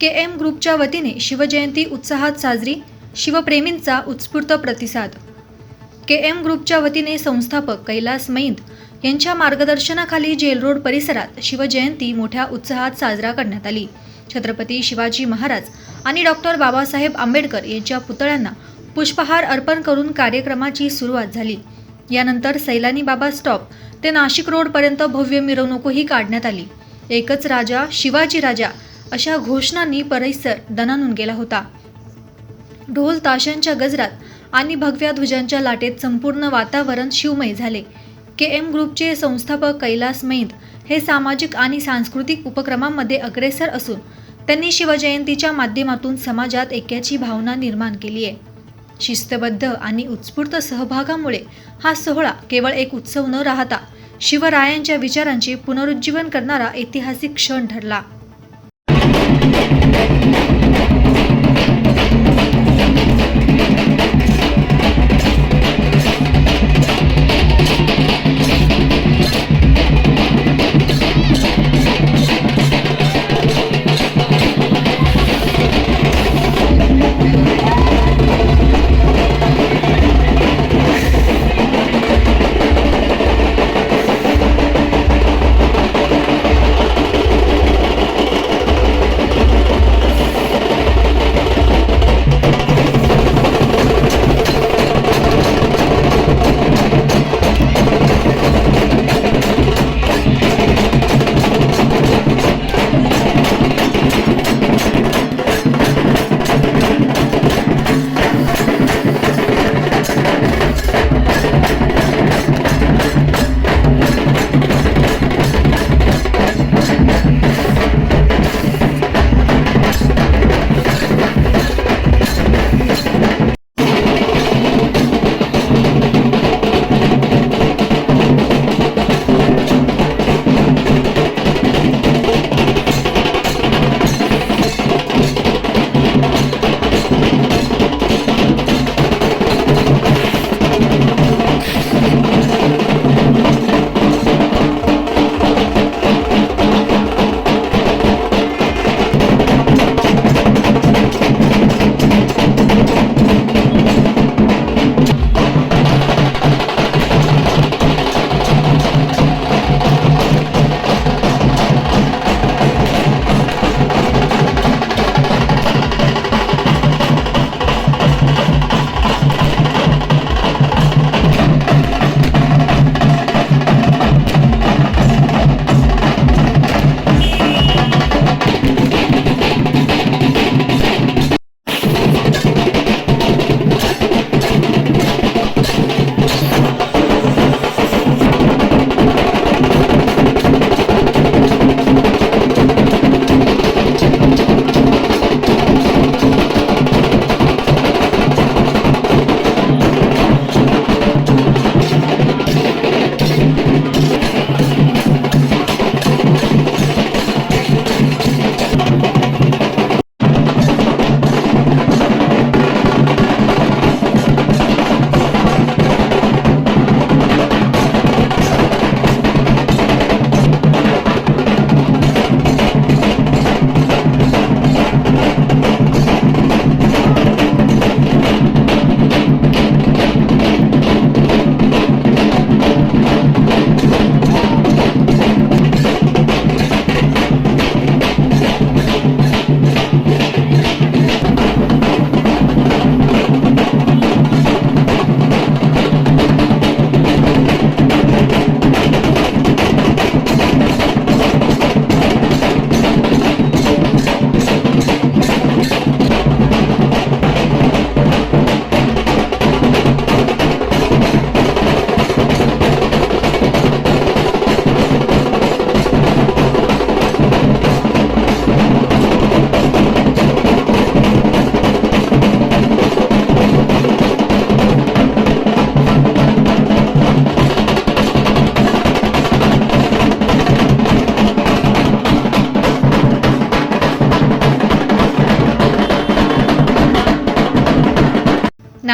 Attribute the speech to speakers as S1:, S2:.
S1: के M ग्रुपच्या वतीने शिवजयंती उत्साहात साजरी शिवप्रेमींचा उत्स्फूर्त प्रतिसाद. के एम ग्रुपच्या वतीने संस्थापक कैलास मैंद यांच्या मार्गदर्शनाखाली जेल रोड परिसरात शिवजयंती मोठ्या उत्साहात साजरा करण्यात आली. छत्रपती शिवाजी महाराज आणि डॉक्टर बाबासाहेब आंबेडकर यांच्या पुतळ्यांना पुष्पहार अर्पण करून कार्यक्रमाची सुरुवात झाली. यानंतर सैलानी बाबा स्टॉप ते नाशिक रोडपर्यंत भव्य मिरवणूकही काढण्यात आली. एकच राजा शिवाजी राजा अशा घोषणांनी परिसर दणानून गेला होता. ढोल ताशांच्या गजरात आणि भगव्या ध्वजांच्या लाटेत संपूर्ण वातावरण शिवमय झाले. के एम ग्रुपचे संस्थापक कैलास मैद हे सामाजिक आणि सांस्कृतिक उपक्रमांमध्ये अग्रेसर असून त्यांनी शिवजयंतीच्या माध्यमातून समाजात ऐक्याची भावना निर्माण केली आहे. शिस्तबद्ध आणि उत्स्फूर्त सहभागामुळे हा सोहळा केवळ एक उत्सव न राहता शिवरायांच्या विचारांचे पुनरुज्जीवन करणारा ऐतिहासिक क्षण ठरला.